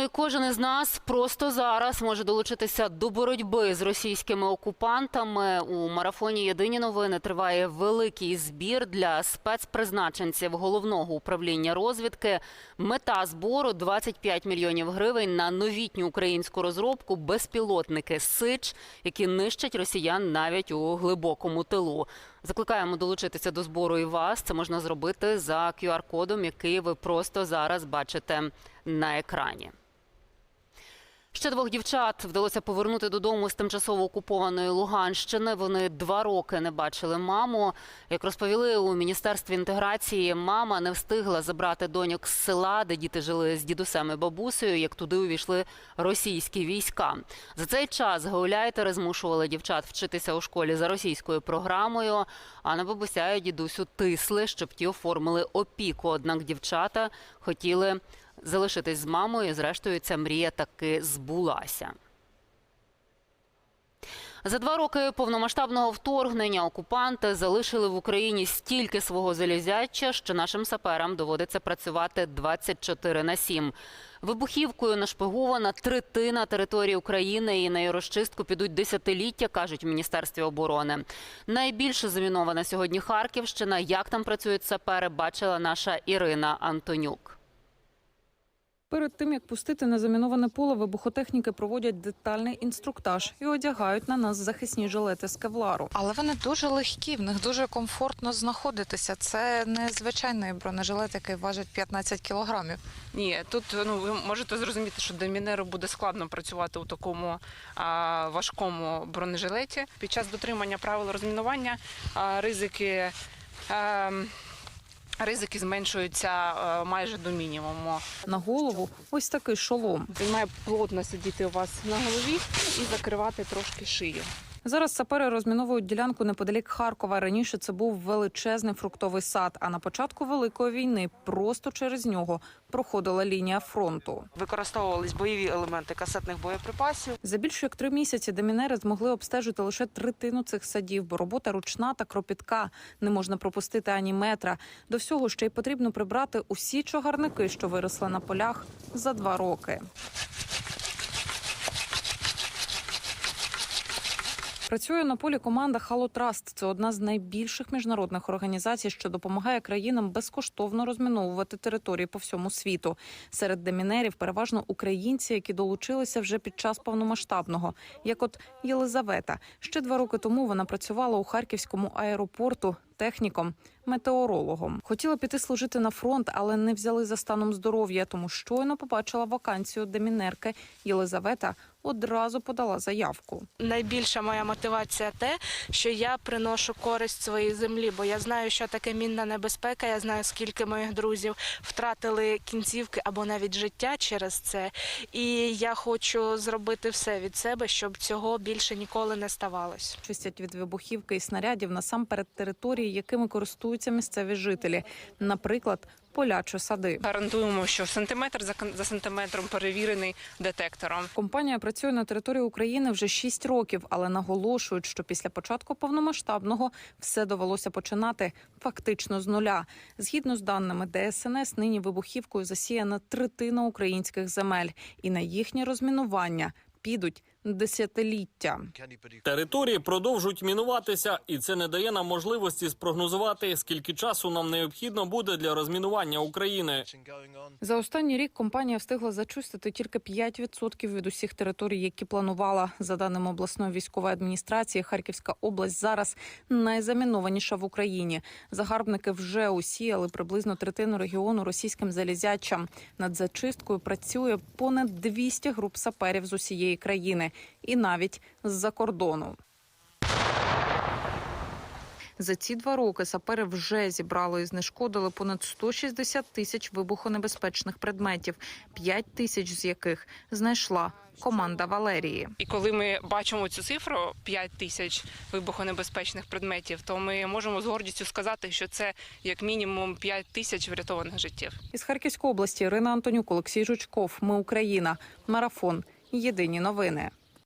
Ну кожен із нас просто зараз може долучитися до боротьби з російськими окупантами. У марафоні Єдині новини триває великий збір для спецпризначенців головного управління розвідки. Мета збору 25 мільйонів гривень на новітню українську розробку безпілотники Сич, які нищать росіян навіть у глибокому тилу. Закликаємо долучитися до збору і вас. Це можна зробити за QR-кодом, який ви просто зараз бачите на екрані. Ще двох дівчат вдалося повернути додому з тимчасово окупованої Луганщини. Вони два роки не бачили маму. Як розповіли у міністерстві інтеграції, мама не встигла забрати доньок з села, де діти жили з дідусем і бабусею, як туди увійшли російські війська. За цей час гауляйтери змушували дівчат вчитися у школі за російською програмою. А на бабуся і дідусю тисли, щоб ті оформили опіку. Однак дівчата хотіли залишитись з мамою. Зрештою, ця мрія таки збулася. За два роки повномасштабного вторгнення окупанти залишили в Україні стільки свого залізяча, що нашим саперам доводиться працювати 24 на 7. Вибухівкою нашпигована третина території України і на її розчистку підуть десятиліття, кажуть в Міністерстві оборони. Найбільше замінована сьогодні Харківщина. Як там працюють сапери, бачила наша Ірина Антонюк. Перед тим як пустити на заміноване поле, вибухотехніки проводять детальний інструктаж і одягають на нас захисні жилети з кевлару. Але вони дуже легкі, в них дуже комфортно знаходитися. Це не звичайний бронежилет, який важить 15 кілограмів. Ні, тут ну ви можете зрозуміти, що демінеру буде складно працювати у такому а, важкому бронежилеті. Під час дотримання правил розмінування а, ризики. А, Ризики зменшуються майже до мінімуму. На голову ось такий шолом. Він має плотно сидіти у вас на голові і закривати трошки шию. Зараз сапери розміновують ділянку неподалік Харкова. Раніше це був величезний фруктовий сад. А на початку великої війни просто через нього проходила лінія фронту. Використовувались бойові елементи касетних боєприпасів. За більше як три місяці демінери змогли обстежити лише третину цих садів, бо робота ручна та кропітка. Не можна пропустити ані метра. До всього ще й потрібно прибрати усі чагарники, що виросли на полях за два роки. Працює на полі команда Halo Trust. Це одна з найбільших міжнародних організацій, що допомагає країнам безкоштовно розміновувати території по всьому світу. Серед демінерів переважно українці, які долучилися вже під час повномасштабного, як от Єлизавета. Ще два роки тому вона працювала у харківському аеропорту техніком, метеорологом. Хотіла піти служити на фронт, але не взяли за станом здоров'я. Тому щойно побачила вакансію демінерки. Єлизавета одразу подала заявку. найбільша моя мотивація те, що я приношу користь своїй землі, бо я знаю, що таке мінна небезпека. Я знаю, скільки моїх друзів втратили кінцівки або навіть життя через це. І я хочу зробити все від себе, щоб цього більше ніколи не ставалось. Чистять від вибухівки і снарядів насамперед території, якими користуються місцеві жителі, наприклад, поля чи сади. Гарантуємо, що сантиметр за сантиметром перевірений детектором. Компанія працює на території України вже 6 років, але наголошують, що після початку повномасштабного все довелося починати фактично з нуля. Згідно з даними ДСНС, нині вибухівкою засіяна третина українських земель, і на їхнє розмінування підуть десятиліття. Території продовжують мінуватися, і це не дає нам можливості спрогнозувати, скільки часу нам необхідно буде для розмінування України. За останній рік компанія встигла зачистити тільки 5% від усіх територій, які планувала. За даними обласної військової адміністрації, Харківська область зараз найзамінованіша в Україні. Загарбники вже усіяли приблизно третину регіону російським залізячам. Над зачисткою працює понад 200 груп саперів з усієї країни і навіть з-за кордону. За ці два роки сапери вже зібрали і знешкодили понад 160 тисяч вибухонебезпечних предметів, 5 тисяч з яких знайшла команда Валерії. І коли ми бачимо цю цифру 5 тисяч вибухонебезпечних предметів, то ми можемо з гордістю сказати, що це як мінімум 5 тисяч врятованих життів. Із Харківської області Ірина Антонюк, Олексій Жучков. Ми Україна. Марафон. Єдині новини.